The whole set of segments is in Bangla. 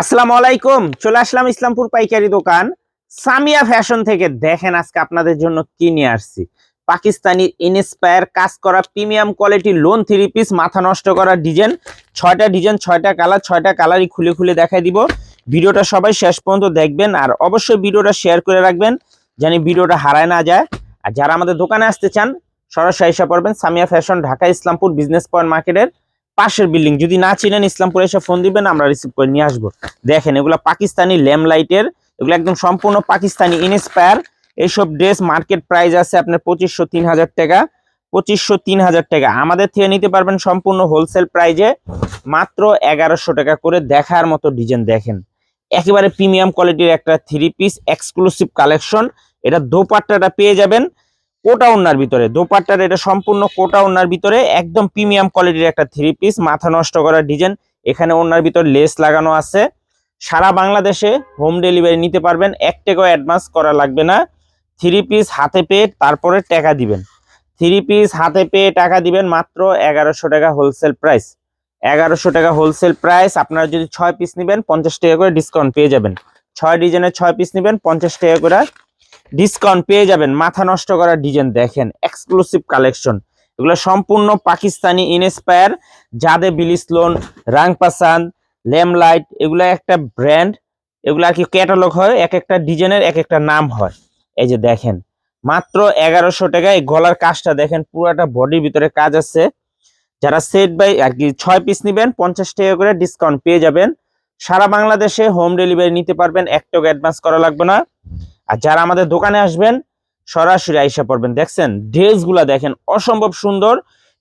আসসালামু আলাইকুম, চলে আসলাম ইসলামপুর পাইকারি দোকান। সামিয়া ফ্যাশন থেকে দেখেন আজকে আপনাদের জন্য কি নিয়ে আসছি। পাকিস্তানি ইনস্পায়ার কাজ করা premium quality lawn three piece, মাথা নষ্ট করা ডিজাইন। ছয়টা ডিজাইন, ছয়টা কালার, ছয়টা কালারই খুলে খুলে দেখাই দিব। ভিডিওটা সবাই শেষ পর্যন্ত দেখবেন আর অবশ্যই ভিডিওটা শেয়ার করে রাখবেন, যেন ভিডিওটা হারায় না যায়। আর যারা আমাদের দোকানে আসতে চান, সরাসরি এসে পড়বেন Samiya fashion, Dhaka Islampur business point মার্কেটের। পাশের বিল্ডিং। যদি না চিনেন ইসলামপুর এসে ফোন দিবেন, আমরা রিসিভ করে নিয়ে আসব। দেখেন, এগুলো পাকিস্তানি ল্যাম লাইটের এগুলো একদম সম্পূর্ণ পাকিস্তানি ইনস্পায়ার। এইসব ড্রেস মার্কেট প্রাইস আছে আপনার পঁচিশশো তিন হাজার টাকা। পঁচিশশো তিন হাজার টাকা। আমাদের থেকে নিতে পারবেন সম্পূর্ণ হোলসেল প্রাইজে মাত্র এগারোশো টাকা করে দেখার মতো ডিজাইন দেখেন। একেবারে প্রিমিয়াম কোয়ালিটির একটা থ্রি পিস এক্সক্লুসিভ কালেকশন এটা দোপাট্টাটা পেয়ে যাবেন। কোটা ওনার ভিতরে। দোপাট্টার এটা সম্পূর্ণ কোটা ওনার ভিতরে, একদম প্রিমিয়াম কোয়ালিটির একটা থ্রি পিস মাথা নষ্ট করা ডিজাইন এখানে ওনার ভিতর লেস লাগানো আছে। সারা বাংলাদেশে হোম ডেলিভারি নিতে পারবেন, এক টাকাও অ্যাডভান্স করা লাগবে না। থ্রি পিস হাতে পেয়ে তারপরে টাকা দিবেন। থ্রি পিস হাতে পেয়ে টাকা দিবেন মাত্র এগারোশো টাকা হোলসেল প্রাইস এগারোশো টাকা হোলসেল প্রাইস আপনারা যদি ছয় পিস নেবেন, পঞ্চাশ টাকা করে ডিসকাউন্ট পেয়ে যাবেন। ছয় ডিজাইনের ছয় পিস নেবেন, পঞ্চাশ টাকা করে ডিসকাউন্ট পেয়ে যাবেন। মাথা নষ্ট করা ডিজাইন দেখেন এক্সক্লুসিভ কালেকশন এগুলো সম্পূর্ণ পাকিস্তানি ইনস্পায়ার জাদে বিলিসলোন, রাংপাসান, ল্যামলাইট, এগুলো একটা ব্র্যান্ড এগুলো আর কি ক্যাটালগ হয়, এক একটা ডিজাইনের এক একটা নাম হয়। এই যে দেখেন, মাত্র এগারোশো টাকায় গলার কাজটা দেখেন, পুরোটা বডির ভিতরে কাজ আছে। যারা সেট বাই আর কি ছয় পিস নেবেন, পঞ্চাশ টাকা করে ডিসকাউন্ট পেয়ে যাবেন। সারা বাংলাদেশে হোম ডেলিভারি নিতে পারবেন, এক টাকা অ্যাডভান্স করা লাগবে না। আর যারা আমাদের দোকানে আসবেন, সরাসরি আইসা পড়বেন। দেখছেন, ড্রেসগুলা দেখেন, অসম্ভব সুন্দর।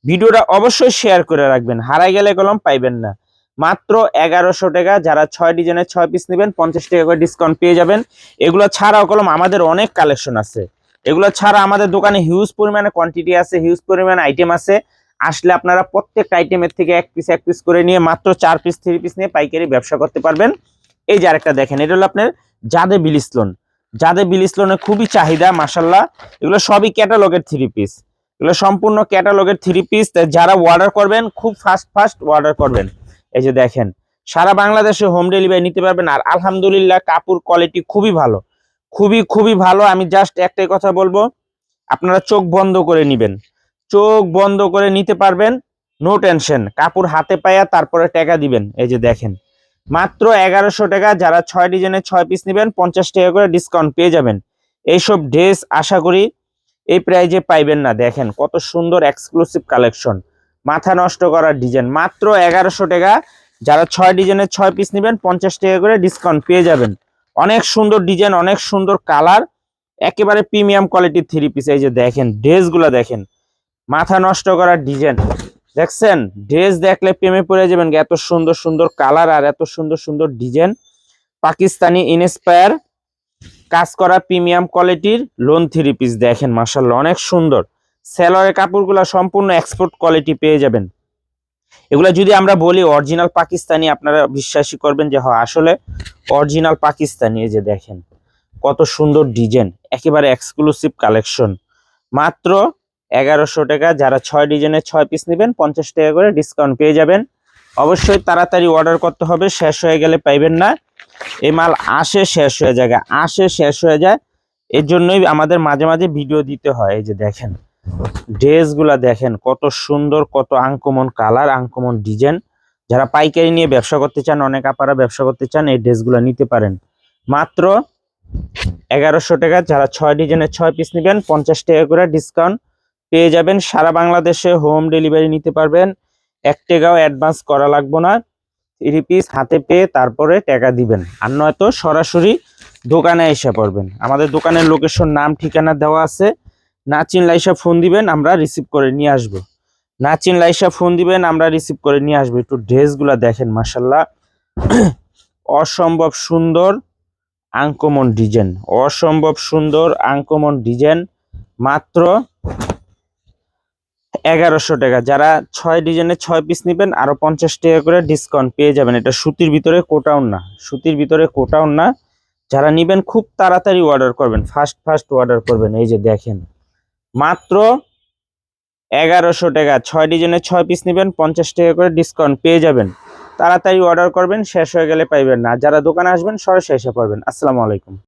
ভিডিওটা অবশ্যই শেয়ার করে রাখবেন। হারাই গেলে কলম পাইবেন না। মাত্র এগারোশো টাকা, যারা ছয় ডিজাইনের ছয় পিস নেবেন, পঞ্চাশ টাকা করে ডিসকাউন্ট পেয়ে যাবেন। এগুলো ছাড়াও কলম, আমাদের অনেক কালেকশন আছে। এগুলো ছাড়া আমাদের দোকানে হিউজ পরিমাণে কোয়ান্টিটি আছে হিউজ পরিমাণে আইটেম আছে। আসলে আপনারা প্রত্যেকটা আইটেমের থেকে এক পিস এক পিস করে নিয়ে মাত্র চার পিস থ্রি পিস নিয়ে পাইকারি ব্যবসা করতে পারবেন। এই যে আরেকটা দেখেন, এটা হলো আপনার জাদে বিলিসলোন যাদের বিলিসলোনের খুবই চাহিদা মাসাল্লাহ এগুলো সবই ক্যাটালগের থ্রি পিস এগুলো সম্পূর্ণ ক্যাটালগের থ্রি পিস যারা অর্ডার করবেন, খুব ফাস্ট ফাস্ট অর্ডার করবেন। এই যে দেখেন, সারা বাংলাদেশে হোম ডেলিভারি নিতে পারবেন আর আলহামদুলিল্লাহ কাপড় কোয়ালিটি খুবই ভালো। খুবই খুবই ভালো, আমি জাস্ট একটাই কথা বলব, আপনারা চোখ বন্ধ করে নিবেন। চোখ বন্ধ করে নিতে পারবেন নো টেনশন কাপড় হাতে পায়া তারপরে টাকা দিবেন। এই যে দেখেন মাত্র এগারোশো টাকা, যারা ছয় ডিজাইনের ছয় পিস নেবেন, পঞ্চাশ টাকা করে ডিসকাউন্ট পেয়ে যাবেন। এইসব ড্রেস আশা করি এই প্রাইজে পাইবেন না। দেখেন কত সুন্দর এক্সক্লুসিভ কালেকশন মাথা নষ্ট করার ডিজাইন মাত্র এগারোশো টাকা, যারা ছয় ডিজাইনের ছয় পিস নেবেন, পঞ্চাশ টাকা করে ডিসকাউন্ট পেয়ে যাবেন। অনেক সুন্দর ডিজাইন অনেক সুন্দর কালার একেবারে প্রিমিয়াম কোয়ালিটির থ্রি পিস এই যে দেখেন ড্রেসগুলো দেখেন। মাথা নষ্ট করার ডিজাইন দেখছেন? ড্রেস দেখলে প্রেমে পড়ে যাবেন এত সুন্দর সুন্দর কালার আর এত সুন্দর সুন্দর ডিজাইন। পাকিস্তানি ইনস্পায়ার কাজ করা প্রিমিয়াম কোয়ালিটির লোন থ্রি পিস দেখেন মাসাল্লাহ অনেক সুন্দর। সেলরের কাপড়গুলো সম্পূর্ণ এক্সপোর্ট কোয়ালিটি পেয়ে যাবেন। এগুলো যদি আমরা বলি অরিজিনাল পাকিস্তানি, আপনারা বিশ্বাসই করবেন যে, হয়, আসলে অরিজিনাল পাকিস্তানি যে দেখেন, কত সুন্দর ডিজাইন, একেবারে এক্সক্লুসিভ কালেকশন মাত্র এগারোশো টাকা। যারা ছয় ডিজাইনের ছয় পিস নেবেন, পঞ্চাশ টাকা করে ডিসকাউন্ট পেয়ে যাবেন। অবশ্যই তাড়াতাড়ি অর্ডার করতে হবে, শেষ হয়ে গেলে পাইবেন না। এই মাল আসে, শেষ হয়ে যায়, আসে, শেষ হয়ে যায়। এর জন্যই আমাদের মাঝে মাঝে ভিডিও দিতে হয়, এই যে দেখেন। ড্রেসগুলা দেখেন, কত সুন্দর, কত আনকমন কালার আনকমন ডিজাইন যারা পাইকারি নিয়ে ব্যবসা করতে চান, অনেক আপারা ব্যবসা করতে চান, এই ড্রেসগুলো নিতে পারেন। মাত্র এগারোশো টাকা, যারা ছয় ডিজাইনের ছয় পিস নেবেন, পঞ্চাশ টাকা করে ডিসকাউন্ট পেয়ে যাবেন। সারা বাংলাদেশে হোম ডেলিভারি নিতে পারবেন। এক টাকাও অ্যাডভান্স করা লাগবে না। থ্রি পিস হাতে পেয়ে তারপরে টাকা দিবেন। আর নয়তো সরাসরি দোকানে এসে পড়বেন। আমাদের দোকানের লোকেশন, নাম, ঠিকানা দেওয়া আছে। না চিনলে এসে ফোন দিবেন, আমরা রিসিভ করে নিয়ে আসব। না চিনলে এসে ফোন দিবেন, আমরা রিসিভ করে নিয়ে আসব। একটু ড্রেসগুলা দেখেন মাসাল্লাহ অসম্ভব সুন্দর আঙ্কমন ডিজাইন। অসম্ভব সুন্দর আঙ্কমন ডিজাইন। মাত্র এগারোশো টাকা। যারা ছয় ডিজাইনের ছয় পিস নেবেন, আরও পঞ্চাশ টাকা করে ডিসকাউন্ট পেয়ে যাবেন। এটা সুতির ভিতরে কোটাউন না, সুতির ভিতরে কোটাউন না। যারা নিবেন, খুব তাড়াতাড়ি অর্ডার করবেন ফাস্ট ফাস্ট অর্ডার করবেন। এই যে দেখেন, মাত্র এগারোশো টাকা। ছয় ডিজাইনের ছয় পিস নেবেন, পঞ্চাশ টাকা করে ডিসকাউন্ট পেয়ে যাবেন। তাড়াতাড়ি অর্ডার করবেন, শেষ হয়ে গেলে পাইবেন না। যারা দোকানে আসবেন, সরাসরি এসে পড়বেন আসসালামু আলাইকুম।